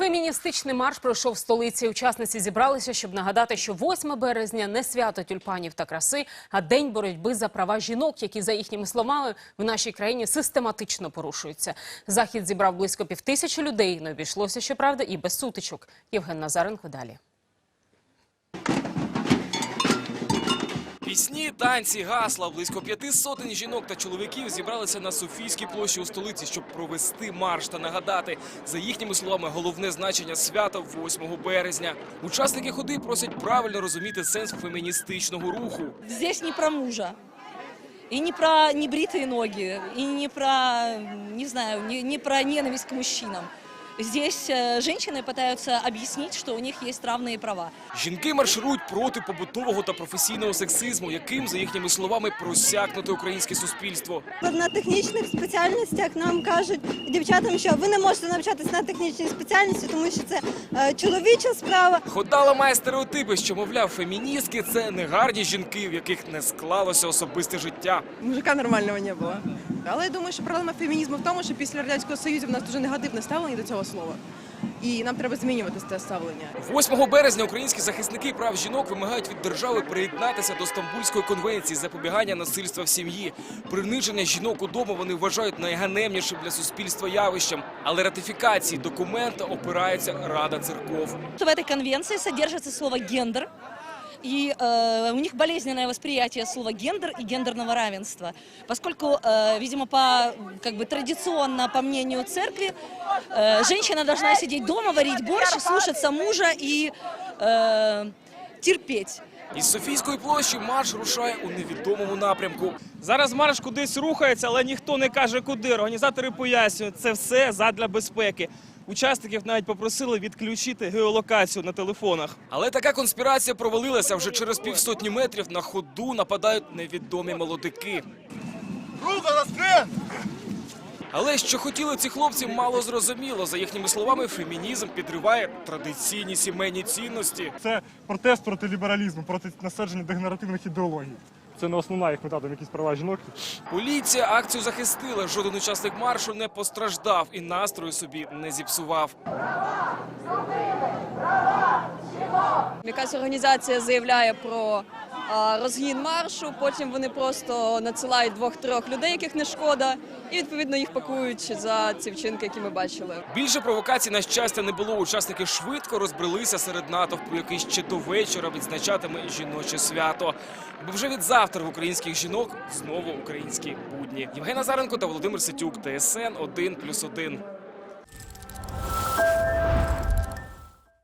Феміністичний марш пройшов в столиці. Учасниці зібралися, щоб нагадати, що 8 березня не свято тюльпанів та краси, а день боротьби за права жінок, які, за їхніми словами, в нашій країні систематично порушуються. Захід зібрав близько півтисячі людей. Не обійшлося, щоправда, і без сутичок. Євген Назаренко далі. Пісні, танці, гасла. Близько п'яти сотень жінок та чоловіків зібралися на Софійській площі у столиці, щоб провести марш та нагадати, за їхніми словами, головне значення свята 8 березня. Учасники ходи просять правильно розуміти сенс феміністичного руху. Здесь не про мужа. И не про небритые ноги, и не про, не знаю, не, не про ненависть к мужчинам. Здесь э, женщины пытаются объяснить, что у них есть равные права. Жінки марширують проти побутового та професійного сексизму, яким, за їхніми словами, просякнуте українське суспільство. На технічних спеціальностях нам кажуть дівчатам, що ви не можете навчатись на технічній спеціальності, тому що це е, чоловіча справа. Ходала має стереотипи, що, мовляв, феміністки – це негарні жінки, в яких не склалося особисте життя. Мужика нормального не було. Але я думаю, що проблема фемінізму в тому, що після радянського союзу в нас дуже негативне ставлення до цього слова. І нам треба змінювати це ставлення. 8 березня українські захисники прав жінок вимагають від держави приєднатися до Стамбульської конвенції з запобігання насильства в сім'ї. Приниження жінок удома вони вважають найганебнішим для суспільства явищем. Але ратифікації документа опирається Рада церков. В этой конвенции содержится слово «гендер», и э, у них болезненное восприятие слова гендер и гендерного равенства, поскольку, э, видимо, по как бы традиционно, по мнению церкви, э, женщина должна сидеть дома, варить борщ, слушаться мужа и э, терпеть. Із Софійської площі марш рушає у невідомому напрямку. Зараз марш кудись рухається, але ніхто не каже куди. Організатори пояснюють, це все задля безпеки. Учасників навіть попросили відключити геолокацію на телефонах. Але така конспірація провалилася вже через півсотні метрів. На ходу нападають невідомі молодики. Але що хотіли ці хлопці, мало зрозуміло. За їхніми словами, фемінізм підриває традиційні сімейні цінності. Це протест проти лібералізму, проти насадження дегенеративних ідеологій. Це не основна їх мета, там якісь права жінок. Поліція акцію захистила. Жоден учасник маршу не постраждав і настрою собі не зіпсував. Якась організація заявляє про розгін маршу, потім вони просто надсилають двох-трьох людей, яких не шкода, і відповідно їх пакують за ці вчинки, які ми бачили. Більше провокацій, на щастя, не було. Учасники швидко розбрелися серед натовпу, який ще до вечора відзначатиме жіноче свято. Бо вже від завтра в українських жінок знову українські будні. Євген Назаренко та Володимир Ситюк, ТСН 1+,1.